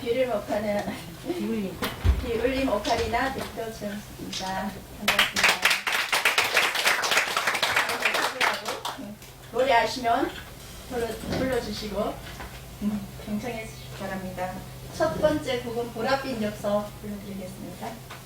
비를 목하는 비울림 오카리나 대표 지원입니다. 반갑습니다. 네, 노래하시면 불러, 불러 주시고 음, 경청해 주시기 바랍니다. 첫 번째 곡은 보랏빛 엽서 불러드리겠습니다.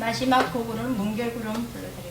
마지막 곡으로는 뭉게구름 불러드리겠습니다.